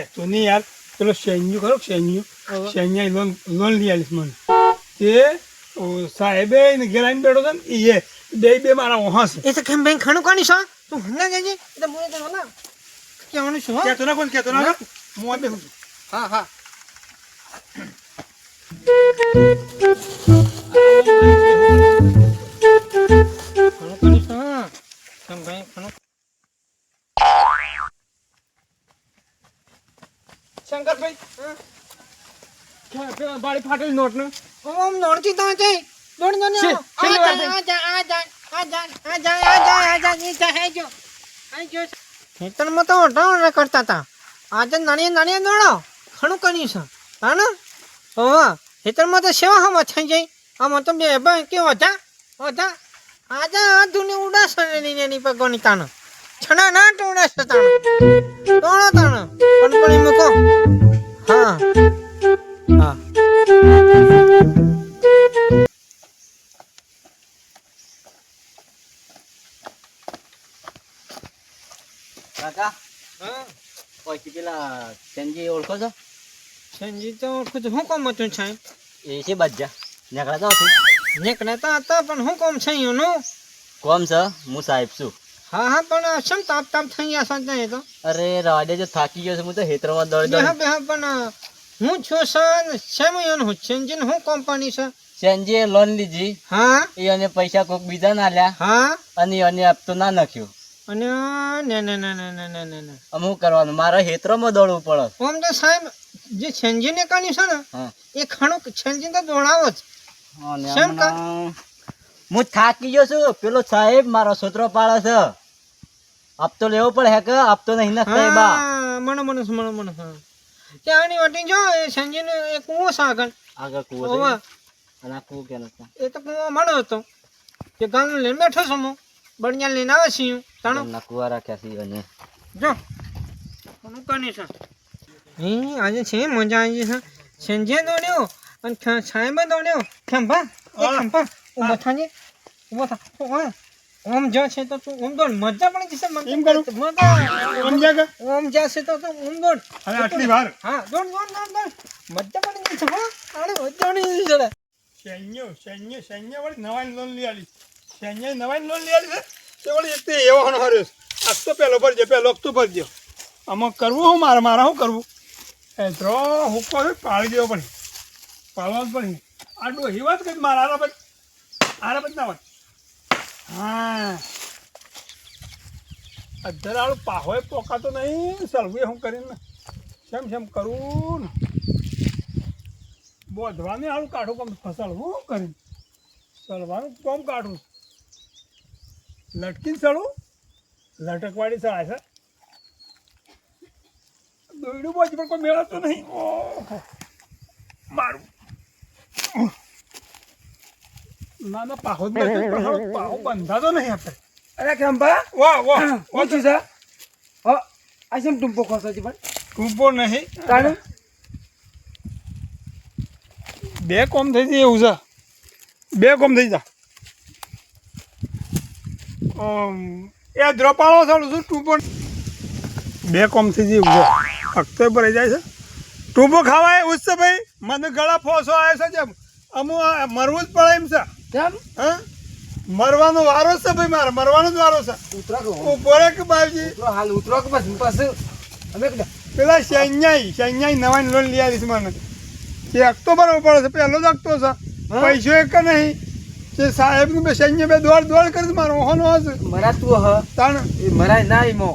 કહેતો નહીં યાર પેલો સૈન્યુ ખરો સૈન્યુ હવે. સૈન્યાએ લોન લોન લઈ આલીશ મને તે સાહેબે ને ઘેર આવીને બેઠો હતો ને એ બે બે મારા ઓહા છે એ તો કેમ બેન ખણું કાની છો તું હમણાં જજે એ તો મને તો હલા કહેવાનું હો? કહેતો ના કોઈને કહેતો ના હું આ બેસું છું હા હા ખણું કાની છો કેમ ભાઈ ખણું શંકરભાઈ? પેલા બાળી ફાટેલી નોટ ને ઓમ નોણતી તો છે દોડ દોડ છે, આ છેલ્લી વાર જા આ જા આ જા આ જા આ જા આ જા ની જા હે જો આ જો ખેતરમાં તો ઓટાણ કરતા હતા. આજે નાની નાની દોડો. ખણું કરી છે. હા ને? તો સેવા હમ થઈ જાય. આમાં તો બે ભાઈ આજે આ ધૂની ની ની પગોની તાણ. છણા ના ટોડાસ તાણ. ટોણો તાણ. પણ મૂકો હા. હા. કાકા? હા. પછી પેલા સંજી ઓળખો છો? સંજી તો ખુદ હું કોમ હતું છે એ છે બાજા નીકળ્યા તો હતું નીકળતા હતા પણ હું કોમ છે એનું કોમ છે? હું સાહેબ છું. હા હા પણ શમ તાપ તાપ થઈ ગયા સાચા એ તો? અરે રવા જો થાકી ગયો છે હું તો હેતરમાં દોડ દોડ હા હા પણ હું છું સન સેમયન હું? સંજીન હું કંપની છે? સંજીએ લોન લીધી. હા? એ અને પૈસા કોક બીજા ના લ્યા હા? અને એને આપતો ના નાખ્યો. અને ને ને ને ને ને ને ને ને. કરવાનું? મારે હેતરમાં દોડવું પડે. ઓમ તો સાહેબ જે સંજીને કાની છે ને એ ખાણું સંજીને તો દોડાવો જ. સેમ કા? હું થાકી ગયો છું. પેલો સાહેબ મારો છોતરો પાડે છે. આપતો લેવો પડે હે કે આપતો નહીં ના એ મણો હા મને મને મને મને ત્યાં આની વાટી જો એ સંજીને એ કૂવો છે આગળ. આગળ કૂવો છે. અને આ કુવો કેનો છે એ તો કૂવો મણો હતો. કે ગામ લઈને બેઠો છું હું. બણિયા લઈને આવે છે હું. તાણો. એમના કૂવા રાખ્યા છે અને. જો. કોનું કની છે. હી આજે છે મજા આવી છે. સંજય દોડ્યો અને સાહેબ દોડ્યો ખંભા એ ખંભા ઊભો ઊભો થા. ઓમ જો છે તો તું ઓમ દોડ. મજા પણ જશે મને એમ કરું? મજા. ઓમ કે ઓમ જશે તો તું ઓમ દોડ. હવે આટલી વાર? હા દોડ દોડ દોડ દોડ. મજા પણ જશે હો. આને પડી જશે સૈન્ય સૈન્ય સૈન્ય વળી નવાઈ લોન લઈ આલી. સૈન્ય નવાની લોન લઈ આલી છે તે વળી એક તે એવો હણ હર્યો છે. આજ તો પહેલો ભરજો પહેલો હપ્તો ભરજો. આમાં કરવું હું? મારે મારે શું કરવું? એ ત્રો હુક્કો છે પાળી દેવો પડે પાળવા જ પડે આ ડોહી વાત કરી મારા આરા બધ આરા બધ ના વાત. હા. અધર આળું પાહોય પોકાતો નહીં. સલવું શું કરીને શેમ શેમ કરું બોધવાને આળું કાઢું કામ ફસલ હું કરીને. સળવાનું કોમ કાઢું. લટકીને સળું. લટકવાળી સળાય છે. દોયડું બોજ પણ કોઈ મેળવતો નહીં. ઓહો. મારું. ના ના પાહો જ નથી પાહો બંધાતો નહીં આપણે. અરે ખંભા વાહ વાહ ઓછું છે ઓ આ શેમ ટૂંપો ખોસો છે પણ ટૂંપો નહીં. તાણું? બે કોમ થઈ જાય એવું છે બે કોમ થઈ જા એ દ્રોપાળો સારું છું ટૂંપો બે કોમ થઈ જાય એવું છે ફક્ત ભરાઈ જાય છે ટૂંપો ખાવાય એવું છે ભાઈ. મને ગળા ફોસો આવે છે જેમ. અમુ મરવું જ પડે એમ છે કેમ? હા? મરવાનો વારો છે ભાઈ મારે મરવાનો જ વારો છે. ઉતરો કે કે બાપજી? હાલ ઉતરો કે બસ પાસે અમે પેલા સૈન્યાઈ સૈન્યાઈ નવાની લોન લઈ આવીશ મને. એ હકતો બરોબર પડે છે પહેલો જ હકતો છે? પૈસો એક નહીં? તે સાહેબનું બે સૈન્ય બે દોડ દોડ કરી મારો ઓહનો હશે મરા તું હ. તાણ? એ મરાય ના ઈમો.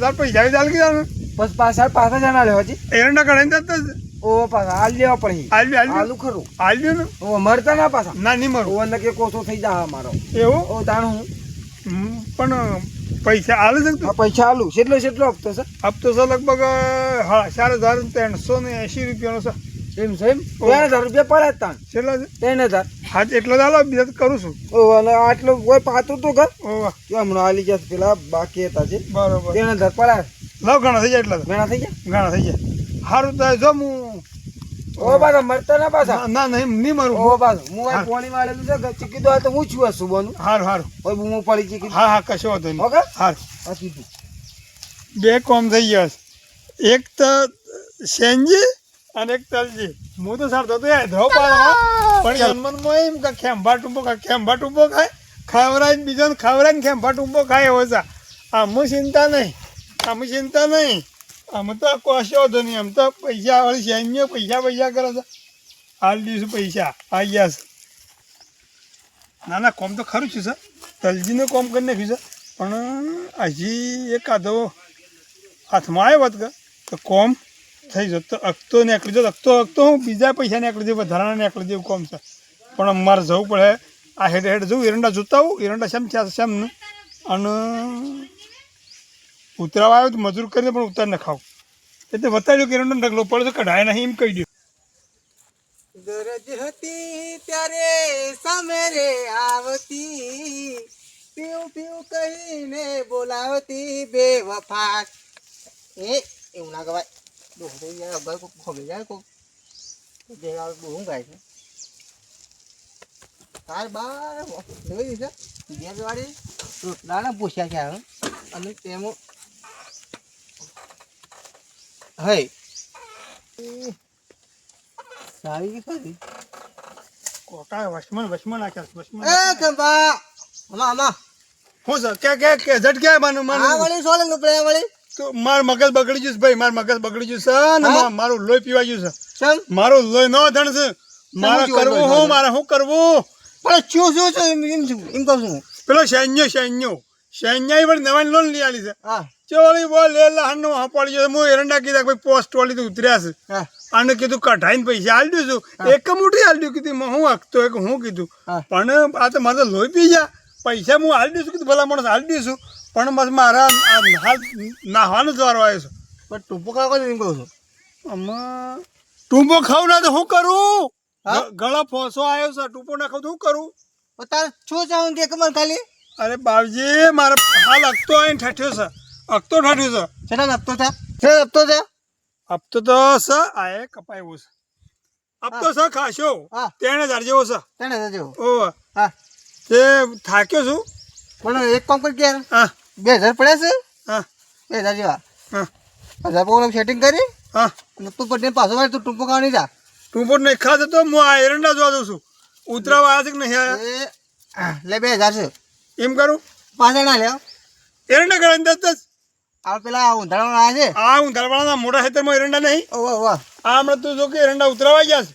તાર પૈસા ચાલ ગયા બસ પાછા પાછા જણા લેવા છે એરંડા કઢાઈ દે ઓ પાછા હાલ લેવા પડે આલબી હાલું ખરું. આલબી ને. ઓ મરતા ના પાછા. ના નહીં મરું. ઓ નકે કોસો થઈ જા મારો. એવું? ઓ તાણ હું. પણ પૈસા આલે છે પૈસા હાલું કેટલો કેટલો હપ્તો છે. હપ્તો છે લગભગ ચાર હજાર ત્રણસો ને રૂપિયાનો છે. એમ છે એમ? ત્રણ હજાર રૂપિયા પડ્યા જ તાણ. કેટલા છે? ત્રણ હજાર. હા એટલો જ બીજા કરું છું. ઓ અને આટલું કોઈ પાતું તો ઘર? ઓ હમણાં હાલી ગયા પેલા બાકી હતા છે બરોબર. ત્રણ હજાર પડ્યા. લાવ ઘણા થઈ જાય એટલા ઘણા થઈ ગયા? ઘણા થઈ જાય. સારું તો જો હું ઓ બાબા મરતા ના પાછા? ના ના નહીં મરું. ઓ બાબા હું આ. પોણી મારેલું છે ચીકી દો તો હું છું આ સુબહનું હારું હારું. ઓય હું પડી ચીકી હા હા કશો વાંધો નહીં. ઓકે? હારું. આ કીધું. બે કોમ થઈ ગયા એક તો સેનજી અને એક તલજી. હું તો સાર ધો હૈદરાબાદ પણ જન્મનમાં એમ કે ખેંભા ટૂંબો ખાય ખેંભા ટૂંબો ખાય. ખાવરાય બીજાને ખાવરાય ને ખેંભા ટૂંબો ખાય આમ આમાં ચિંતા નહીં આમ ચિંતા નહીં. આમાં તો કશો હતો નહીં આમ તો પૈસા વાળી સૈન્ય પૈસા પૈસા કરે છે. હાલ દિવસ પૈસા આવી ગયા છે. ના ના, કોમ તો ખરું છે સર તલજીને કોમ કરી નાખ્યું છે. પણ હજી એક આધો હાથમાં આવ્યો વાત કે, તો કોમ થઈ જતો, તો અકતો નીકળી જતો. અકતો અકતો હું બીજા પૈસા નીકળી જાય, વધારાના નીકળી જેવું કોમ છે. પણ મારે જવું પડે. આ હેડ હેડ જવું, એરંડા જોતા આવું, એરંડા શેમ થયા શેમ અને ઉતરાવા આવ્યો તો મજૂર કરીને પણ ઉતાર નખાવ ખાવ. એટલે બતાવ્યું કે એનો ઢગલો પડે તો કઢાય નહીં એમ કહી દઉં ગરજ હતી ત્યારે સામે રે આવતી. પીવું પીવું કહીને બોલાવતી બે વફા એ, એવું ના કહેવાય. ડોહરો યાર અગર કોક ખોબી જાય કોક. જે આ બહુ ગાય છે. તાર બાર જોઈ દીધા ઘેર વાળી રોટલાના પૂછ્યા છે અને તેમાં હઈ. સારી કે સારી કોટા વશમાં વશમાં નાખ્યા છે, એ કંપા આમાં આમાં. હું સર કે કે કે ઝટ કે માનું આ માનું સોલંગનું પ્લે વળી? તો માર મગજ બગડી ગયું ભાઈ માર મગજ બગડી ને મારું લોહી પીવા છે. ચમ? મારું લોહી નો ધણ છે. મારે કરવું હું મારે શું કરવું? પણ શું શું છે? એમ એમ કહું છું પેલો સૈન્ય સૈન્યો. સૈન્ય વળી નવાની લોન લઈ આલી છે. હા. ચોળી બોલ એટલે લહાણનો હા પડી ગયો હું એરંડા કીધા ભાઈ પોસ્ટ વાળી તો ઉતર્યા છે. અને કીધું કઢાઈને પૈસા હાલ દઉં છું એક મુઠી આલી દઉં કીધું હું હકતો એક હું કીધું? પણ આ તો મારે લોહી પી જા પૈસા હું આલી છું કીધું ભલા માણસ આલી છું. પણ બસ મારા હાલ નાહવાનો જ વારો આવ્યો છે. પણ ટૂંપો કાકો એમ કહું છું? આમાં ટૂંપો ખાવ ના તો શું કરું? હા? ગળા ફોસો આવ્યો છે ટૂંપો ના ખાવ તો શું કરું? તારે શું ચાહું કે કમર ખાલી? અરે બાપજી મારા હાલ અકતો આવીને ઠઠ્યો છે. અકતો ઠાઠ્યો છે. છેલ્લા હપ્તો છે? છેલ્લા હપ્તો છે? હપ્તો તો સ આ કપાયો છે. હપ્તો સ ખાશો. તેણે હજાર જેવો છે. હજાર જેવો ઓ હા. તે થાક્યો છું. પણ એક કામ કરી કે હા. બે હજાર પડ્યા છે? હા. બે હજાર જેવા. હા. હજાર પગલું સેટિંગ કરી? હા. તું પડીને પાછો વાળી તું ટૂંપો કાઢી જા. ટૂંપો નહીં ખાતો તો હું આ એરંડા જોવા જઉં છું. ઉતરાવા આવ્યા છે કે નહીં આવ્યા? લે બે હજાર છે. એમ કરું? પાછળ ના લે એરંડા કરે દસ દસ આ પેલા ઉંધાળવાળા છે? આ હું ધરવાળાના મોટા ખેતરમાં એરંડા નહીં? ઓવા ઓવા આ હમણાં તું જો કે એરંડા ઉતરાવા ગયા છે.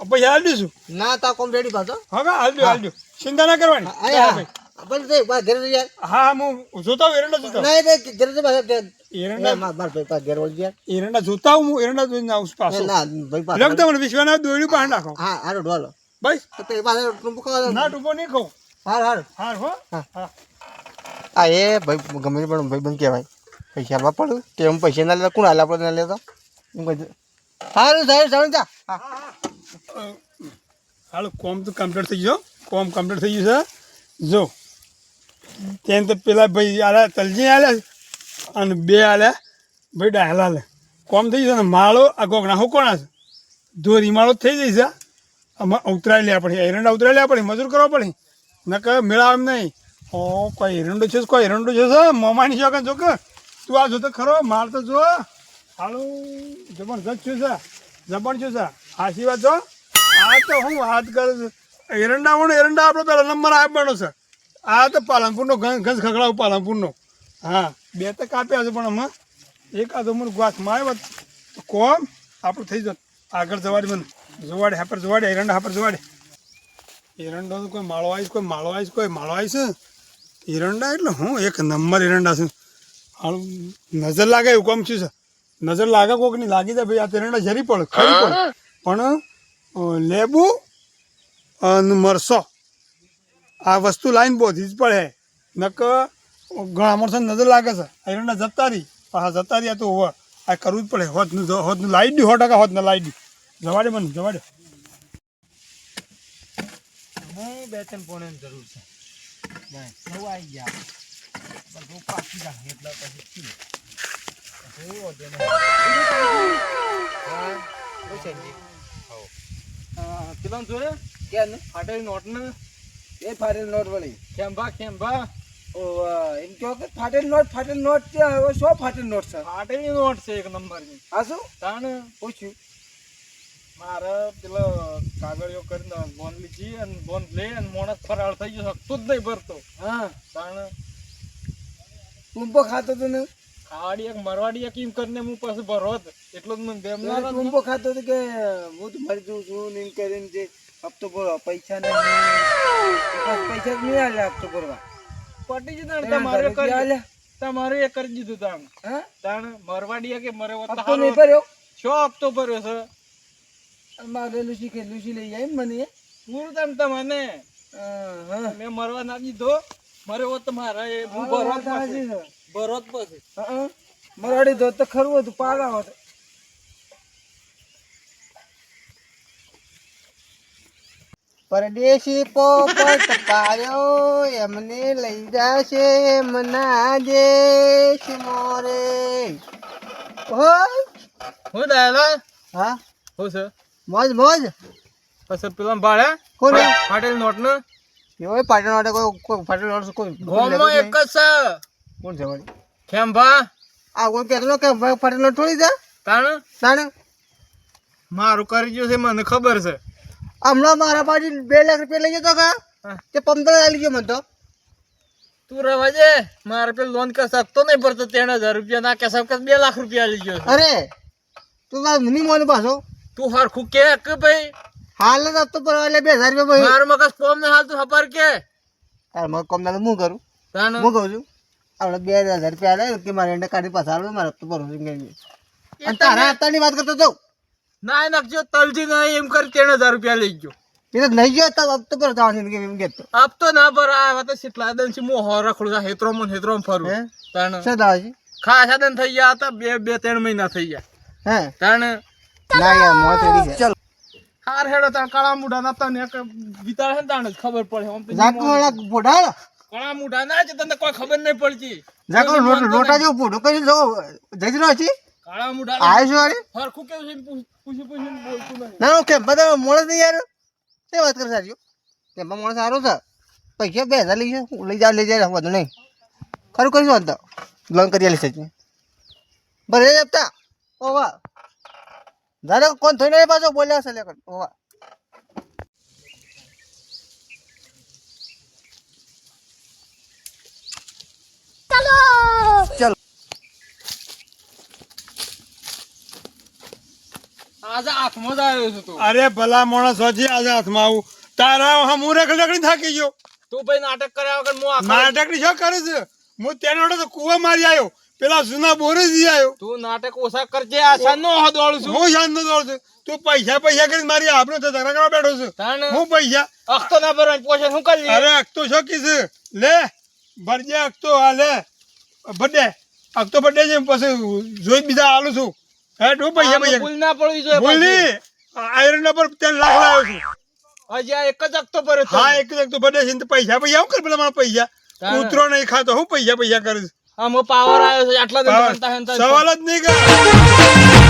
પછી હાલ દઈશું ના તા કોમ રેડી પાછો. હા કા હાલ દો હાલ દો. ચિંતા ના કરવાની. હા પણ તે ઘરે યાર હા હું જોતા હું એરંડા જોતા ના એ ઘરે જઈ એરંડા? માર ભાઈ ઘેર વળી યાર એરંડા જોતા હું એરંડા જોઈને આવું પાછો. ના ભાઈ વિશ્વાના દોયડું નાખો. હા હારો ઢોલો બસ. તો તે પાસે ના ટૂંપો નહીં કહું હાર હાર હાર હો. હા. હા. આ એ ભાઈ, ગમે પણ ભાઈ બંધ કહેવાય. પૈસા આપવા પડે. તે હું પૈસા ના લેતા કોણ હાલ આપણે ના લેતા. હું સારું સારું સારું, જા. હાલ, કોમ તો કમ્પ્લીટ થઈ ગયો કોમ કમ્પ્લીટ થઈ ગયું છે. જો તેમ તો પેલા ભાઈ આલે, તલજી આલે અને બે આલે. ભાઈ ડાયલા આલે. કોમ થઈ જશે ને, માળો, આ ગોગણા કોણ હશે દોરી માળો થઈ જશે આમાં ઉતરાઈ લે પડે એરંડા ઉતરાઈ લેવા પડે, મજૂર કરવા પડે. નકર એમ નહીં. કોઈ એરંડો છે, કોઈ એરંડો છે મોમાની છે જો તું આ જોતો ખરો, માર તો જો. હાલો, જબરજસ્ત છું જબણ છું હાસી વાત જો આ તો હું વાત કરું છું. એરંડા હું એરંડા આપણો પેલો નંબર આપવાનો છે. આ તો પાલનપુરનો ઘસ ઘસ પાલનપુરનો. હા, બે તો કાપ્યા છે પણ હમણાં એક આ તો મને ગ્વાસમાં આવ્યો કોમ, આપણું થઈ જત. આગળ જવાડી મને. જોવાડે, હાપર જોવાડે, એરંડા હાપર જોવાડે. એરંડો કોઈ માળો આવીશ કોઈ માળો આવીશ કોઈ માળો આવીશ એરંડા એટલે હું એક નંબર એરંડા છે. નજર લાગે એવું કામ શું છે. નજર લાગે કોકની લાગી જાય ભાઈ આ તો એરંડા જરી પડે ખરી પડે. પણ લેબુ અને મરસો આ વસ્તુ લાઈન બોધી જ પડે. નક ઘણા મરસો નજર લાગે છે. એરંડા જતા રહી હા જતા રહ્યા તો હોવા આ કરવું જ પડે હોતનું હોતનું લાવી દઉં સો ટકા હોતને લાવી દઉં જવાડે મને જવાડે બે ત્રણ પોણે જરૂર છે. બસ નવું આવી ગયા બધું પાકી જાય એટલે પછી પેલા જોડે કે ફાટેલી નોટ ને એ ફાટેલી નોટ વળી ખેંભા ઓવા, એમ કહો કે ફાટેલ નોટ ફાટેલ નોટ છે હવે સો ફાટેલ નોટ છે ફાટેલી નોટ છે એક નંબરની આ શું તાણ પૂછ્યું મારે પેલો કાગળિયો કરીને બોન લીધી અને બોન લઈ અને મોણસ ફરાળ થઈ ગયો શકતો જ નહીં ભરતો. હા. પણ ટૂંપો ખાતો તો ને? ખાવાડી એક મરવાડી એક એમ કરીને હું પાછું ભરો જ. એટલો જ મને બેમ ના ટૂંપો ખાતો કે હું તો મરી જઉં છું ને એમ કરીને જે હપ્તો ભરો પૈસા ને પૈસા જ નહીં આલે હપ્તો ભરવા. પટી જતા તમારે કરી. તમારે એ કરી દીધું તાણ. હા? તાણ મરવાડી કે મરે હપ્તો નહીં ભર્યો? શો હપ્તો ભર્યો છે? મારે લુસી કે લુસી લઈ જાય મને. પૂરું તમ તમને મેં મરવા ના દીધો. મારે ઓ તમારા એ હું હા, ભરો વાત સાચી છે. ભરો પછી હા, મરાડી દો તો ખરું હતું પાડા હોત પરદેશી પોપટ પાયો એમને લઈ જશે મના દેશ મોરે. હો? હું દાદા. હા? હું છે મોજ મોજ. પછી પેલા ભાડે? કોને ફાટેલ નોટ ને એવો ફાટેલ નોટ કોઈ પાટણ વાળા કોઈ ગોમમાં એક જ છે. કોણ છે વળી? ખેંભા આ કોણ કહેતો કે ફાટેલ નોટ થોડી જા તાણ? તાણે? મારું કરી ગયું છે મને ખબર છે. હમણાં મારા પાછી બે લાખ રૂપિયા લઈ જતો કા. તે પંદર હજાર લઈ ગયો મને તો. તું રવા જે મારે પેલું લોન કે શકતો નહીં પડતો. ત્રણ હજાર રૂપિયા ના કે બે લાખ રૂપિયા લઈ ગયો અરે તું મારા નહીં મને પાછો. તું હરખું કે કે ભાઈ? હાલ જ આપતો પર એટલે બે હજાર રૂપિયા ભાઈ. મારું મગજ કોમ ને હાલ તું ખબર કે? તારે મને કમ ના હું કરું? તાણ હું કહું છું? આપણે બે હજાર રૂપિયા આલે કે મારે એને કાઢી પાછા આલો મારે હપ્તો ભરવો છે કહીને. અને તારા હપ્તાની વાત કરતો તો ના નાખજો તલજી ના એમ કરી ત્રણ હજાર રૂપિયા લઈ ગયો. એ તો નહીં ગયો તો હપ્તો આવશે એમ કે એમ કહેતો આપ તો ના પર આ તો કેટલા દનથી મોહ રખડું છે હેત્રો મન હેત્રો ફરું. તાણ? છે? ખાસા દન થઈ ગયા હતા બે બે ત્રણ મહિના થઈ ગયા. હે? તાણ? ના યાર મોં થઈ છે. ચાલ. હાર હેડો તાણ કાળા મુઢા ના તને એક છે ને તાણ જ ખબર પડે આમ તો જાકો વાળા ફોટા કાળા મુઢા ના છે તને કોઈ ખબર નહીં પડતી. જાકો લોટા જેવું ફોટો કરી લો જઈ રહ્યો છે કાળા મુઢા આવ્યો છું અરે હરખું કેવું છે પૂછ- પૂછી બોલતું નહીં ના કેમ? બધા મોણસ નહીં યાર. તે વાત કરે સારી કેમ્પમાં મોણસ સારો છે? પૈસા બે હજાર લઈ જાય લઈ જાવ લઈ જાય વધુ નહીં. ખરું કરીશું વાંધો લોન કરી આલી બરે જતા ઓવા. દાદા કોણ થઈને પાછો? બોલ્યા છે લેકન હોવા ચાલો! આજે હાથમાં જ આવ્યો છું તું. અરે ભલા માણસ હજી આજે હાથમાં આવું. તારા હા હું રખડી રખડી થાકી ગયો. તું ભાઈ નાટક કર્યા વગર હું નાટકની શું કરે છે? હું તેનો વડે તો કુવા મારી આવ્યો. પેલા જૂના બોરે જઈ આવ્યો. તું નાટક ઓછા કરજે આશા નો દોડું છું. હું શાન નો દોડું છું. તું પૈસા પૈસા કરીને મારી આપણો તો ઝઘડા કરવા બેઠો છું. હું પૈસા અખતો ના ભરવાની પોષણ શું કરી અરે અખતો છો છે લે ભરજે અખતો આ લે. બડે અખતો બડે છે પછી જોઈ બીજા આલું છું. હે તું પૈસા પૈસા ભૂલ ના પડવી જોઈએ બોલી આયરન પર ત્રણ લાખ લાવ્યો છું. હજી એક જ અખતો ભર્યો. હા એક જ અખતો બડે છે પૈસા પૈસા હું કર પેલા મારા પૈસા. કૂતરો નહીં ખાતો હું પૈસા પૈસા કરું છું. આમાં પાવર આવ્યો છે આટલા દિન સવાલ જ નહીં કર